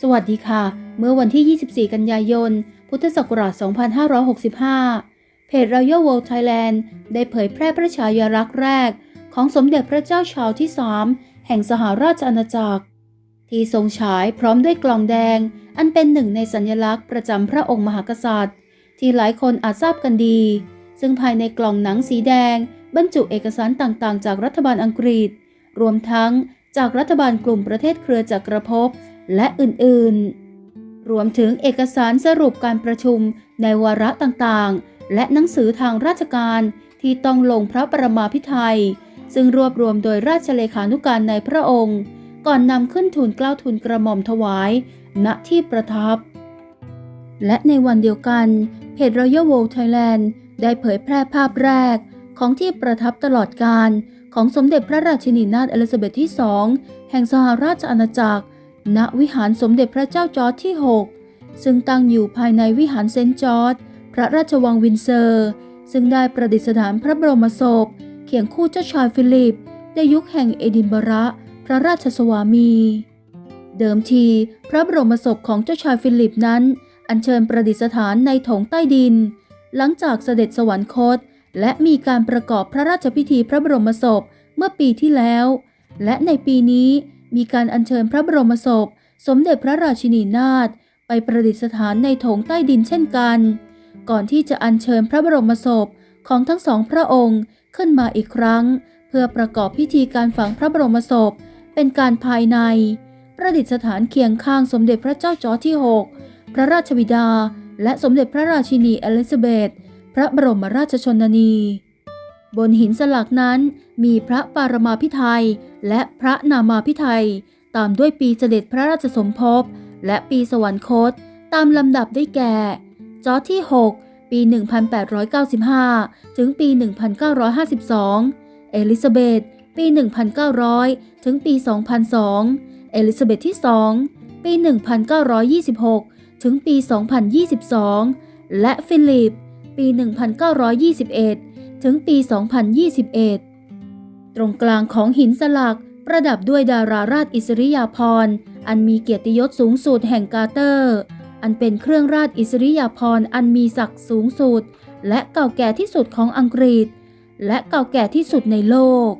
สวัสดีค่ะ เมื่อวันที่ 24 กันยายน พุทธศักราช 2565 เพจ Royal World Thailand ได้เผยแพร่พระฉายาลักษณ์แรก ของสมเด็จพระเจ้าชาวที่3แห่งสหราชอาณาจักร ที่ทรงฉายพร้อมด้วยกล่องแดง อันเป็นหนึ่งในสัญลักษณ์ประจำพระองค์มหากษัตริย์ ที่หลายคนอาจทราบกันดี ซึ่งภายในกล่องหนังสีแดง บรรจุเอกสารต่างๆ จากรัฐบาลอังกฤษ รวมทั้ง จากรัฐบาลกลุ่มประเทศเครือจักรภพและอื่นๆ รวมถึงเอกสารสรุปการประชุมในวาระต่างๆ และหนังสือทางราชการที่ต้องลงพระประมาพิไทย ซึ่งรวบรวมโดยราชเลขานุการในพระองค์ ก่อนนำขึ้นทูลเกล้าทูลกระหม่อมถวาย ณที่ประทับ และในวันเดียวกันเพจ Royal World Thailand ได้เผยแพร่ภาพแรก ของที่ประทับตลอดการของสมเด็จพระราชินีนาถเอลิซาเบธที่2แห่งสหราชอาณาจักร ณวิหารสมเด็จพระเจ้าจอร์จที่ 6 ซึ่งตั้งอยู่ภายในวิหารเซนต์จอร์จพระราชวังวินเซอร์ ซึ่งได้ประดิษฐานพระบรมศพเคียงคู่เจ้าชายฟิลิป ในยุคแห่งเอดินบะระ พระราชสวามี เดิมที พระบรมศพของเจ้าชายฟิลิปนั้น อัญเชิญประดิษฐานในถงใต้ดิน หลังจากเสด็จสวรรคต และมีการประกอบพระราชพิธีพระบรมศพเมื่อปีที่แล้ว และในปีนี้มีการอัญเชิญพระบรมศพ สมเด็จพระราชินีนาถไปประดิษฐานในโถงใต้ดินเช่นกัน ก่อนที่จะอัญเชิญพระบรมศพของทั้งสองพระองค์ขึ้นมาอีกครั้ง เพื่อประกอบพิธีการฝังพระบรมศพเป็นการภายใน ประดิษฐานเคียงข้างสมเด็จพระเจ้าจอร์จที่ 6 พระราชบิดา และสมเด็จพระราชินีเอลิซาเบธ พระบรมราชชนนี บนหินสลักนั้นมีพระปารมาพิไทยและพระนามาพิไทยตามด้วยปีเสด็จพระราชสมภพ และปีสวรรคต ตามลำดับได้แก่ จอที่ 6 ปี 1895 ถึงปี 1952 เอลิซาเบธปี 1900 ถึงปี 2002 เอลิซาเบธที่ 2 ปี 1926 ถึงปี 2022 และฟิลิป ปี 1921 ถึงปี 2021 ตรงกลางของหินสลักประดับด้วยดาราราชอิสริยาภรณ์ อันมีเกียรติยศสูงสุดแห่งกาเตอร์ อันเป็นเครื่องราชอิสริยาภรณ์อันมีศักดิ์สูงสุด และเก่าแก่ที่สุดของอังกฤษ และเก่าแก่ที่สุดในโลก